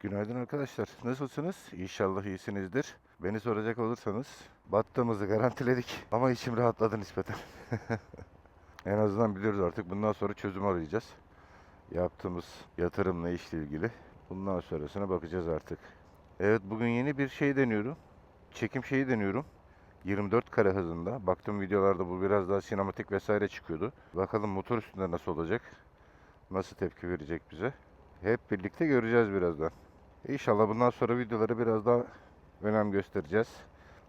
Günaydın arkadaşlar. Nasılsınız? İnşallah iyisinizdir. Beni soracak olursanız battığımızı garantiledik ama içim rahatladı nispeten. en azından biliyoruz artık bundan sonra çözüm arayacağız. Yaptığımız yatırımla işle ilgili. Bundan sonrasına bakacağız artık. Evet bugün yeni bir şey deniyorum. Çekim şeyi deniyorum. 24 kare hızında. Baktığım videolarda bu biraz daha sinematik vesaire çıkıyordu. Bakalım motor üstünde nasıl olacak? Nasıl tepki verecek bize? Hep birlikte göreceğiz birazdan. İnşallah bundan sonra videoları biraz daha önem göstereceğiz.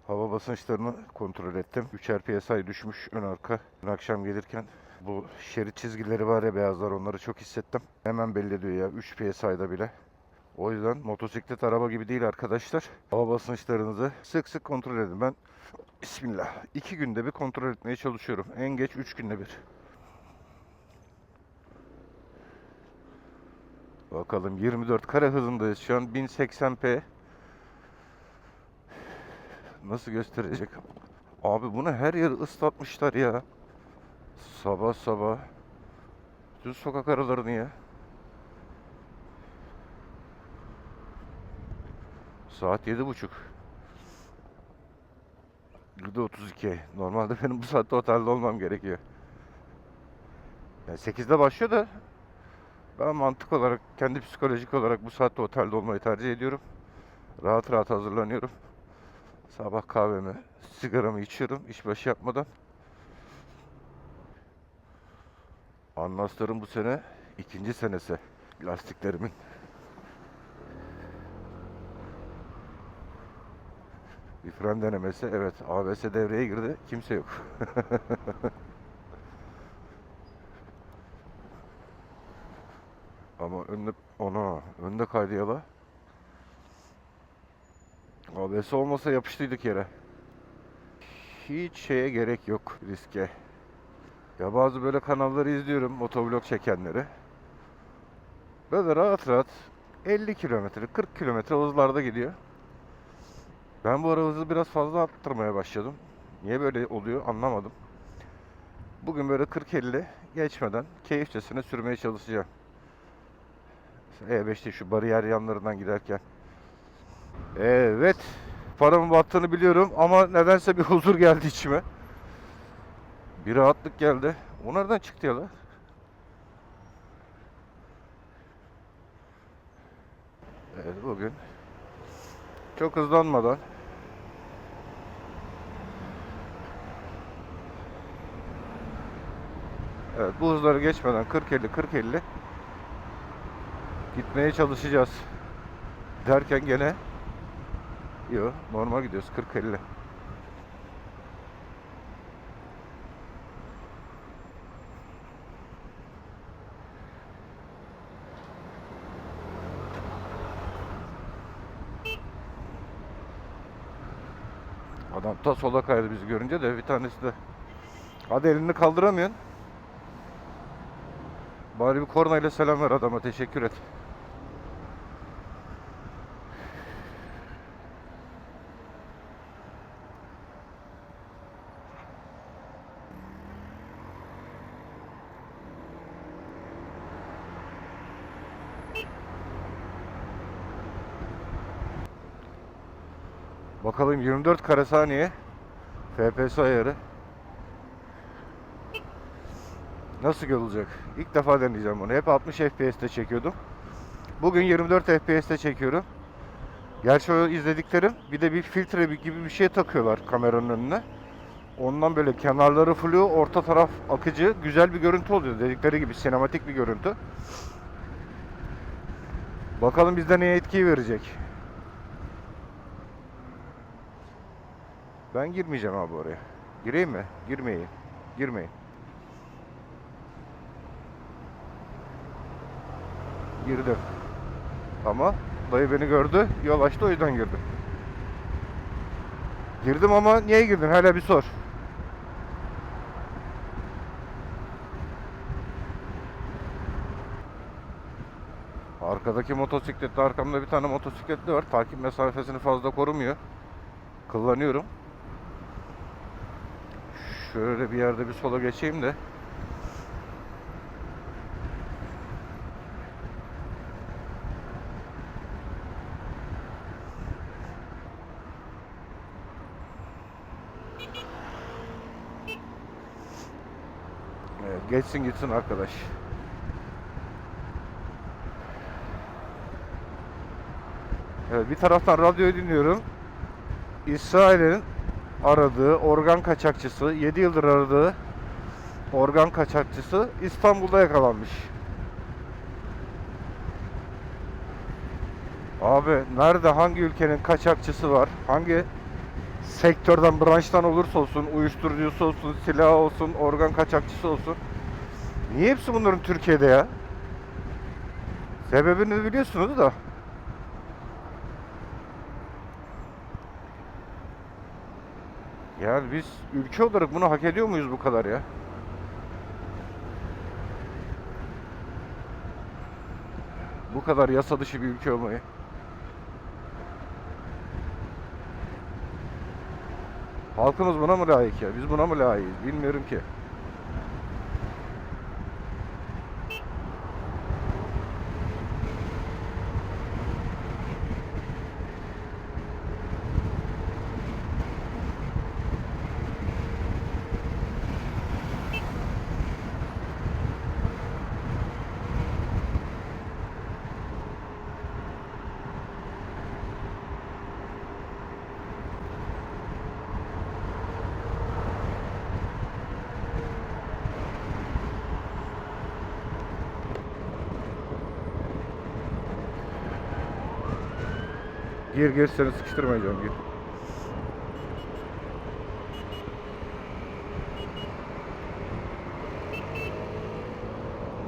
Hava basınçlarını kontrol ettim. 3'er PSI düşmüş ön arka. Dün akşam gelirken bu şerit çizgileri var ya beyazlar onları çok hissettim. Hemen belli ediyor ya 3 PSI'da bile. O yüzden motosiklet araba gibi değil arkadaşlar. Hava basınçlarınızı sık sık kontrol edin. Ben Bismillah. 2 günde bir kontrol etmeye çalışıyorum. En geç 3 günde bir. Bakalım 24 kare hızındayız şu an 1080p. Nasıl gösterecek? Abi bunu her yer ıslatmışlar ya. Sabah sabah. Bütün sokak aralarını ya. Saat yedi buçuk. 32. Normalde benim bu saatte otelde olmam gerekiyor. Yani 8'de başlıyor da ben mantık olarak, kendi psikolojik olarak bu saatte otelde olmayı tercih ediyorum. Rahat rahat hazırlanıyorum. Sabah kahvemi, sigaramı içiyorum işbaşı yapmadan. Anlasların bu sene ikinci senesi lastiklerimin. Bir fren denemesi. Evet ABS devreye girdi. Kimse yok. Ama önde ona önde kaydı yala. ABS olmasa yapıştıydık yere. Hiç şeye gerek yok riske. Ya bazı böyle kanalları izliyorum motovlog çekenleri. Böyle rahat rahat 50 kilometre 40 kilometre hızlarda gidiyor. Ben bu ara hızı biraz fazla arttırmaya başladım. Niye böyle oluyor anlamadım. Bugün böyle 40-50 geçmeden keyifçesine sürmeye çalışacağım. E5'te şu bariyer yanlarından giderken. Evet. Paramın battığını biliyorum ama nedense bir huzur geldi içime. Bir rahatlık geldi. O nereden çıktı ya la? Evet bugün çok hızlanmadan Evet bu hızları geçmeden 40-50 40-50 gitmeye çalışacağız. Derken gene Yok normal gidiyoruz 40-50. Adam ta sola kaydı bizi görünce de bir tanesi de Hadi elini kaldıramıyorsun. Bari bir kornayla selam ver adama teşekkür et. Bakalım 24 kare saniye FPS ayarı nasıl olacak? İlk defa deneyeceğim bunu. Hep 60 FPS'te çekiyordum. Bugün 24 FPS'te çekiyorum. Gerçi o izlediklerim bir de bir filtre gibi bir şey takıyorlar kameranın önüne. Ondan böyle kenarları flu, orta taraf akıcı, güzel bir görüntü oluyor. Dedikleri gibi sinematik bir görüntü. Bakalım bizde neye etkiyi verecek. Ben girmeyeceğim abi oraya. Gireyim mi? Girmeyin. Girmeyin. Girdim. Ama dayı beni gördü. Yol açtı o yüzden girdim. Girdim ama niye girdin? Hala bir sor. Arkadaki motosikletli arkamda bir tane motosikletli var. Takip mesafesini fazla korumuyor. Kullanıyorum. Şöyle bir yerde bir sola geçeyim de. Evet, geçsin gitsin arkadaş. Evet, bir taraftan radyoyu dinliyorum. İsrail'in aradığı organ kaçakçısı, 7 yıldır aradığı organ kaçakçısı İstanbul'da yakalanmış. Abi nerede hangi ülkenin kaçakçısı var? Hangi sektörden, branştan olursa olsun, uyuşturucusu olsun, silah olsun, organ kaçakçısı olsun. Niye hepsi bunların Türkiye'de ya? Sebebini biliyorsunuz da. Yani biz ülke olarak bunu hak ediyor muyuz bu kadar ya? Bu kadar yasa dışı bir ülke olmayı. Halkımız buna mı layık ya? Biz buna mı layığız? Bilmiyorum ki. Gir gir seni sıkıştırmayacağım gir.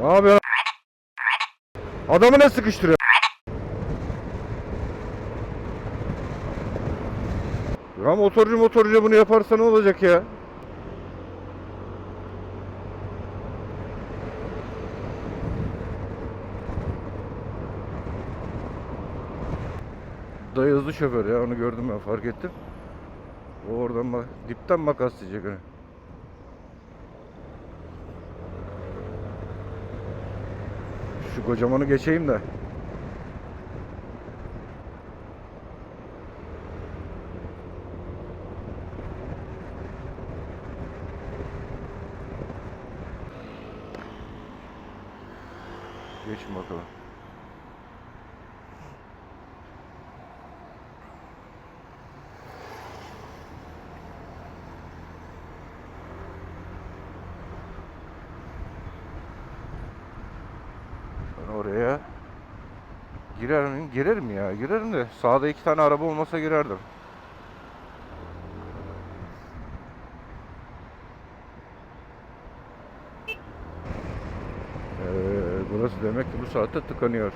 Ne yapıyorsun? Adamı ne sıkıştırıyor? Ya motorcu motorcu bunu yaparsa ne olacak ya? Dayı şoför ya onu gördüm ben fark ettim. O oradan bak dipten makas diyecek hani. Şu kocamanı geçeyim de. Geçin bakalım. Ben oraya girer miyim? Girerim ya. Girerim de sağda iki tane araba olmasa girerdim. Ee, burası demek ki bu saatte tıkanıyor.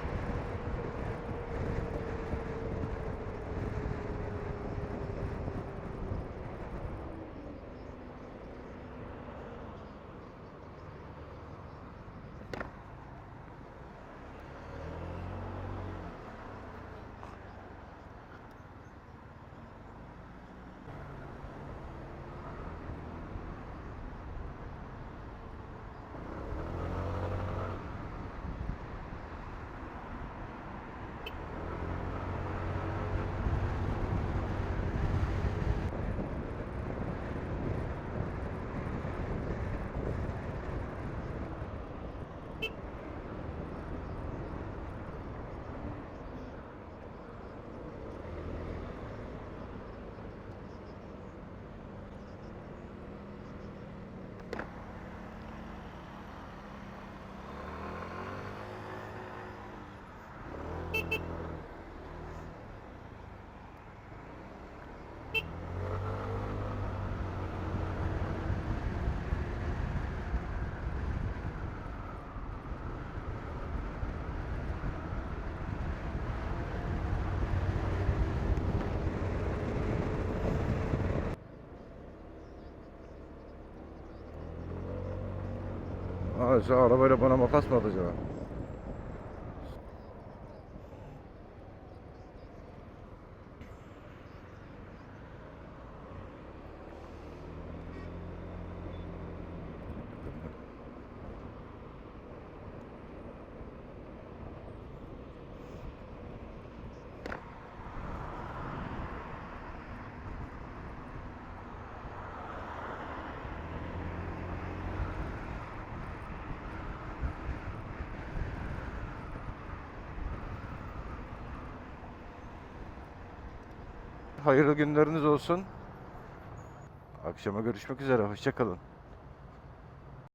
Ha, sen arabayla bana makas mı atacaksın? Hayırlı günleriniz olsun. Akşama görüşmek üzere. Hoşçakalın.